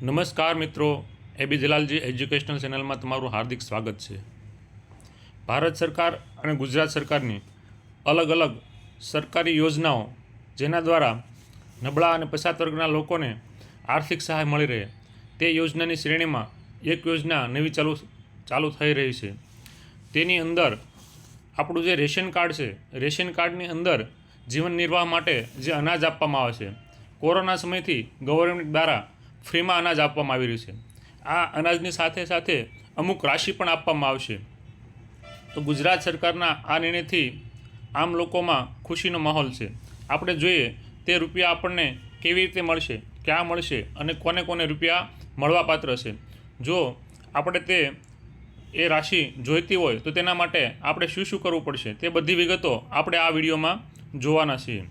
નમસ્કાર મિત્રો, એબી જલાલજી એજ્યુકેશનલ ચેનલમાં તમારું હાર્દિક સ્વાગત છે. ભારત સરકાર અને ગુજરાત સરકારની અલગ અલગ સરકારી યોજનાઓ જેના દ્વારા નબળા અને પછાત વર્ગના લોકોને આર્થિક સહાય મળી રહે, તે યોજનાની શ્રેણીમાં એક યોજના નવી ચાલુ ચાલુ થઈ રહી છે. તેની અંદર આપણું જે રેશન કાર્ડ છે, રેશન કાર્ડની અંદર જીવન નિર્વાહ માટે જે અનાજ આપવામાં આવે છે, કોરોના સમયથી ગવર્મેન્ટ દ્વારા ફ્રીમાં અનાજ આપવામાં આવી રહ્યું છે. આ અનાજની સાથે સાથે અમુક રાશિ પણ આપવામાં આવશે. તો ગુજરાત સરકારના આ નિર્ણયથી આમ લોકોમાં ખુશીનો માહોલ છે. આપણે જોઈએ તે રૂપિયા આપણને કેવી રીતે મળશે, ક્યાં મળશે અને કોને કોને રૂપિયા મળવાપાત્ર છે. જો આપણે તે એ રાશિ જોઈતી હોય તો તેના માટે આપણે શું શું કરવું પડશે તે બધી વિગતો આપણે આ વિડીયોમાં જોવાના છીએ.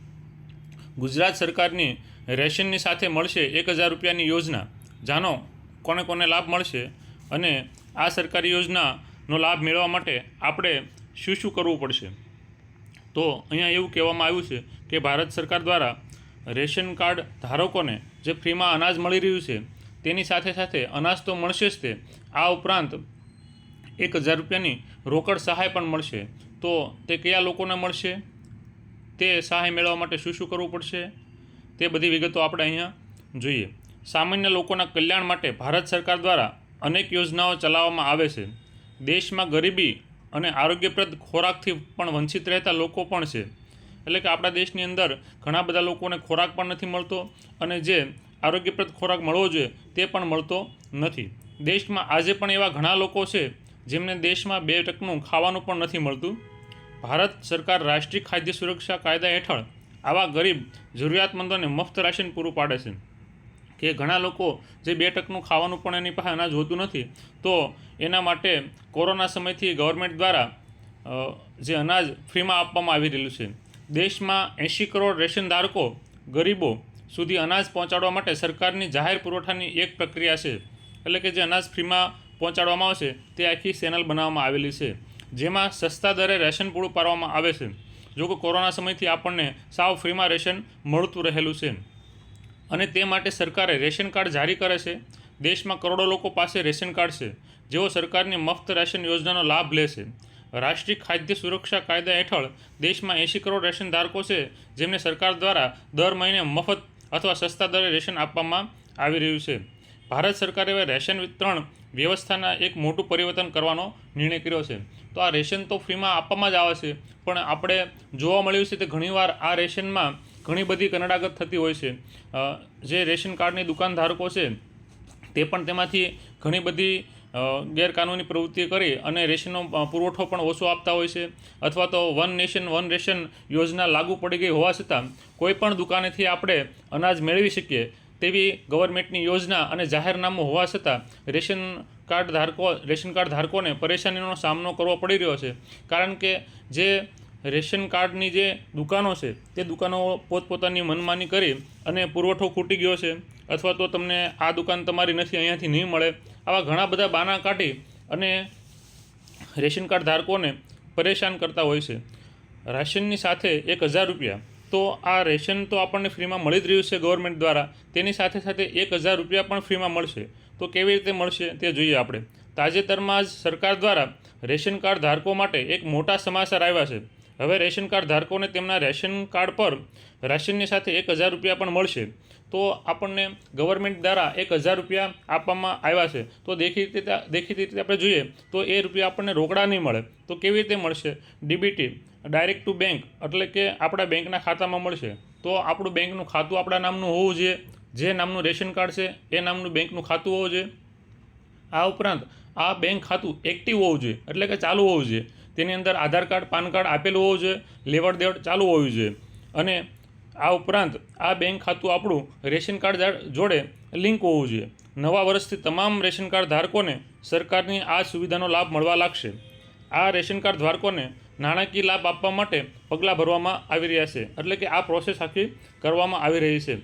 ગુજરાત સરકારની રેશનની સાથે મળશે એક હજાર રૂપિયાની યોજના. જાણો, કોને કોને લાભ મળશે અને આ સરકારી યોજનાનો લાભ મેળવવા માટે આપણે શું શું કરવું પડશે? તો અહીંયા એવું કહેવામાં આવ્યું છે કે ભારત સરકાર દ્વારા રેશન કાર્ડ ધારકોને જે ફ્રીમાં અનાજ મળી રહ્યું છે, તેની સાથે સાથે અનાજ તો મળશે જ તે. આ ઉપરાંત એક હજાર રૂપિયાની રોકડ સહાય પણ મળશે. તો તે કયા લોકોને મળશે? તે સહાય મેળવવા માટે શું શું કરવું પડશે? તે બધી વિગતો આપણે અહીંયા જોઈએ. સામાન્ય લોકોના કલ્યાણ માટે ભારત સરકાર દ્વારા અનેક યોજનાઓ ચલાવવામાં આવે છે. દેશમાં ગરીબી અને આરોગ્યપ્રદ ખોરાકથી પણ વંચિત રહેતા લોકો પણ છે. એટલે કે આપણા દેશની અંદર ઘણા બધા લોકોને ખોરાક પણ નથી મળતો અને જે આરોગ્યપ્રદ ખોરાક મળવો જોઈએ તે પણ મળતો નથી. દેશમાં આજે પણ એવા ઘણા લોકો છે જેમને દેશમાં બે ટકનું ખાવાનું પણ નથી મળતું. ભારત સરકાર રાષ્ટ્રીય ખાદ્ય સુરક્ષા કાયદા હેઠળ આવા ગરીબ, જરૂરિયાતમંદોને મફત રાશન પૂરું પાડે છે. કે ઘણા લોકો જે બે ટકનું ખાવાનું પણ એની પાસે અનાજ હોતું નથી, તો એના માટે કોરોના સમયથી ગવર્મેન્ટ દ્વારા જે અનાજ ફ્રીમાં આપવામાં આવી રહેલું છે. દેશમાં એંશી કરોડ રેશન ધારકો ગરીબો સુધી અનાજ પહોંચાડવા માટે સરકારની જાહેર પુરવઠાની એક પ્રક્રિયા છે. એટલે કે જે અનાજ ફ્રીમાં પહોંચાડવામાં આવશે, તે આખી ચેનલ બનાવવામાં આવેલી છે. જેમાં સસ્તા દરે રેશન પૂરું પાડવામાં આવે છે. જો કે કોરોના સમયથી આપણને સાવ ફ્રીમાં રેશન મળતું રહેલું છે. અને તે માટે સરકારે રેશન કાર્ડ જારી કરે છે. દેશમાં કરોડો લોકો પાસે રેશન કાર્ડ છે. જેઓ સરકારની મફત રેશન યોજનાનો લાભ લે છે. રાષ્ટ્રીય ખાદ્ય સુરક્ષા કાયદા હેઠળ દેશમાં એંશી કરોડ રેશન ધારકો છે, જેમને સરકાર દ્વારા દર મહિને મફત અથવા સસ્તા દરે રેશન આપવામાં આવી રહ્યું છે. ભારત સરકારે હવે રેશન વિતરણ વ્યવસ્થાના એક મોટું પરિવર્તન કરવાનો નિર્ણય કર્યો છે. તો આ રેશન તો ફ્રીમાં આપવામાં જ આવે છે, પણ આપણે જોવા મળ્યું છે તે ઘણીવાર આ રેશનમાં ઘણી બધી કનડાગત થતી હોય છે. જે રેશન કાર્ડની દુકાનધારકો છે, તે પણ તેમાંથી ઘણી બધી ગેરકાનૂની પ્રવૃત્તિ કરી અને રેશનનો પુરવઠો પણ ઓછો આપતા હોય છે, અથવા તો વન નેશન, વન રેશન યોજના લાગુ પડી ગઈ હોવા છતાં કોઈ પણ દુકાનેથી આપણે અનાજ મેળવી શકીએ. તેવી ગવર્મેન્ટની યોજના અને જાહેરનામું હોવા છતાં રેશન કાર્ડ ધારકો, રેશન કાર્ડ ધારકોને પરેશાનીનો સામનો કરવો પડી રહ્યો છે. કારણ કે જે રેશન કાર્ડની જે દુકાનો છે, તે દુકાનો પોતપોતાની મનમાની કરી અને પુરવઠો ખૂટી ગયો છે અથવા તો તમને આ દુકાન તમારી નથી, અહીંયાથી નહીં મળે, આવા ઘણા બધા બાના કાઢી અને રેશન કાર્ડ ધારકોને પરેશાન કરતા હોય છે. રાશનની સાથે એક હજાર રૂપિયા તો આ રેશન તો આપણને ફ્રીમાં મળી જ રહ્યું છે ગવર્મેન્ટ દ્વારા. તેની સાથે સાથે એક હજાર રૂપિયા પણ ફ્રીમાં મળશે. તો કેવી રીતે મળશે તે જોઈએ આપણે. તાજેતરમાં જ સરકાર દ્વારા રેશન કાર્ડ ધારકો માટે એક મોટા સમાચાર આવ્યા છે. હવે રેશન કાર્ડ ધારકોને તેમના રેશન કાર્ડ પર રાશનની સાથે એક હજાર રૂપિયા પણ મળશે. તો આપણને ગવર્મેન્ટ દ્વારા એક હજાર રૂપિયા આપવામાં આવ્યા છે. તો દેખીતી રીતે દેખીતી રીતે આપણે જોઈએ તો એ રૂપિયા આપણને રોકડા નહીં મળે. તો કેવી રીતે મળશે? ડીબીટી ડાયરેક્ટ ટુ બેંક, એટલે કે આપણા બેંકના ખાતામાં મળશે. તો આપણું બેંકનું ખાતું આપણા નામનું હોવું જોઈએ. જે નામનું રેશન કાર્ડ છે, એ નામનું બેંકનું ખાતું હોવું જોઈએ. આ ઉપરાંત આ બેંક ખાતું એક્ટિવ હોવું જોઈએ, એટલે કે ચાલુ હોવું જોઈએ. તેની અંદર આધાર કાર્ડ, પાન કાર્ડ આપેલું હોવું જોઈએ, લેવડ દેવડ ચાલુ હોવી જોઈએ. અને આ ઉપરાંત આ બેંક ખાતું આપણું રેશન કાર્ડ જોડે લિંક હોવું જોઈએ. નવા વર્ષથી તમામ રેશન કાર્ડ ધારકોને સરકારની આ સુવિધાનો લાભ મળવા લાગશે. આ રેશન કાર્ડ ધારકોને નાણાકીય લાભ આપવા માટે પગલાં ભરવામાં આવી રહ્યા છે. એટલે કે આ પ્રોસેસ આખી કરવામાં આવી રહી છે.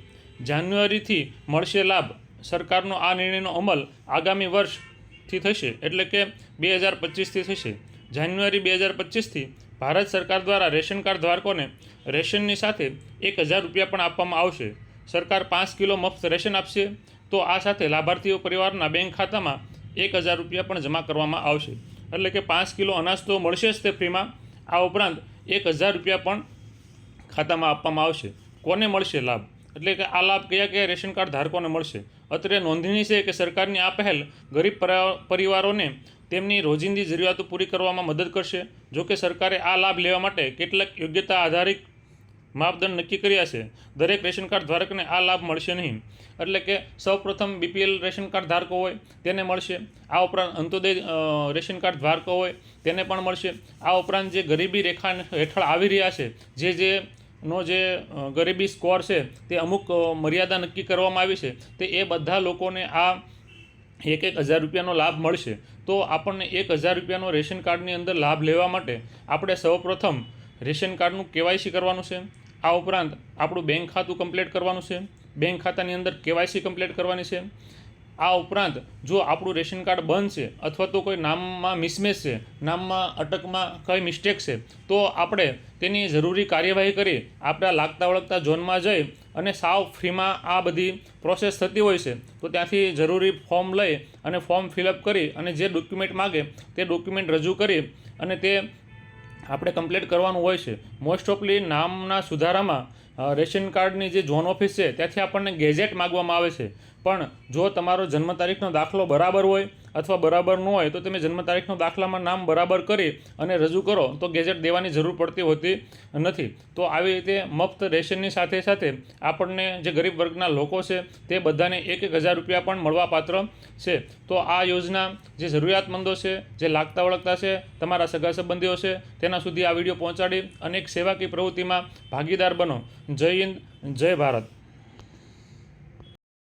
જાન્યુઆરીથી મળશે લાભ. સરકારનો આ નિર્ણયનો અમલ આગામી વર્ષથી થશે. એટલે કે બે હજાર પચીસથી થશે. જાન્યુઆરી બે હજાર પચીસથી ભારત સરકાર દ્વારા રેશન કાર્ડ ધારકોને રેશનની સાથે એક હજાર રૂપિયા પણ આપવામાં આવશે. સરકાર પાંચ કિલો મફત રેશન આપશે તો આ સાથે લાભાર્થીઓ પરિવારના બેંક ખાતામાં એક હજાર રૂપિયા પણ જમા કરવામાં આવશે. એટલે કે પાંચ કિલો અનાજ તો મળશે જ તે ફ્રીમાં. આ ઉપરાંત એક હજાર રૂપિયા પણ ખાતામાં આપવામાં આવશે. કોને મળશે લાભ? એટલે કે આ લાભ કયા કયા રેશન કાર્ડ ધારકોને મળશે? અત્રે નોંધણી છે કે સરકારની આ પહેલ ગરીબ પરા- પરિવારોને તેમની રોજિંદી જરૂરિયાતો પૂરી કરવામાં મદદ કરશે. જો કે સરકારે આ લાભ લેવા માટે કેટલાક યોગ્યતા આધારિત માપદંડ નક્કી કર્યા છે. દરેક રેશન કાર્ડ ધારકને આ લાભ મળશે નહીં. એટલે કે સૌપ્રથમ બીપીએલ રેશન કાર્ડ ધારકો હોય તેને મળશે. આ ઉપરાંત અંત્યોદય રેશન કાર્ડ ધારકો હોય તેને પણ મળશે. આ ઉપરાંત જે ગરીબી રેખા હેઠળ આવી રહ્યા છે, જે જે, નો જે ગરીબી સ્કોર છે, તે અમુક મર્યાદા નક્કી કરવામાં આવી છે, તે એ બધા લોકોને આ એક એક હજાર રૂપિયાનો લાભ મળશે. તો આપણને એક હજાર રૂપિયાનો રેશન કાર્ડની અંદર લાભ લેવા માટે આપણે સૌપ્રથમ રેશન કાર્ડનું કેવાયસી કરવાનું છે. આ ઉપરાંત આપણું બેંક ખાતું કમ્પ્લીટ કરવાનું છે. બેંક ખાતાની અંદર કેવાયસી કમ્પ્લીટ કરવાની છે. આ ઉપરાંત જો આપણું રેશન કાર્ડ બંધ છે અથવા તો કોઈ નામમાં મિસમેચ છે, નામમાં અટકમાં કઈ મિસ્ટેક છે, તો આપણે તેની જરૂરી કાર્યવાહી કરી આપણા લાગતા વળગતા ઝોનમાં જઈ અને સાવ ફ્રીમાં આ બધી પ્રોસેસ થતી હોય છે, તો ત્યાંથી જરૂરી ફોર્મ લઈ અને ફોર્મ ફિલઅપ કરી અને જે ડોક્યુમેન્ટ માગે તે ડોક્યુમેન્ટ રજૂ કરી અને તે આપણે કમ્પ્લીટ કરવાનું હોય છે. મોસ્ટ ઓફલી નામના સુધારામાં રેશન કાર્ડની જે ઝોન ઓફિસ છે, ત્યાંથી આપણને ગેજેટ માગવામાં આવે છે. પણ જો તમારો જન્મ તારીખનો દાખલો બરાબર હોય અથવા બરાબર ન હોય તો તમે જન્મ તારીખનો દાખલામાં નામ બરાબર કરી અને રજૂ કરો તો ગેજેટ દેવાની જરૂર પડતી હોતી નથી. તો આવી રીતે મફત રેશનની સાથે સાથે આપણને જે ગરીબ વર્ગના લોકો છે તે બધાને એક એક હજાર રૂપિયા પણ મળવાપાત્ર છે. તો આ યોજના જે જરૂરિયાતમંદો છે, જે લાગતા વળગતા છે, તમારા સગા સંબંધીઓ છે, તેના સુધી આ વીડિયો પહોંચાડી અનેક સેવાકીય પ્રવૃત્તિમાં ભાગીદાર બનો. જય હિન્દ, જય ભારત.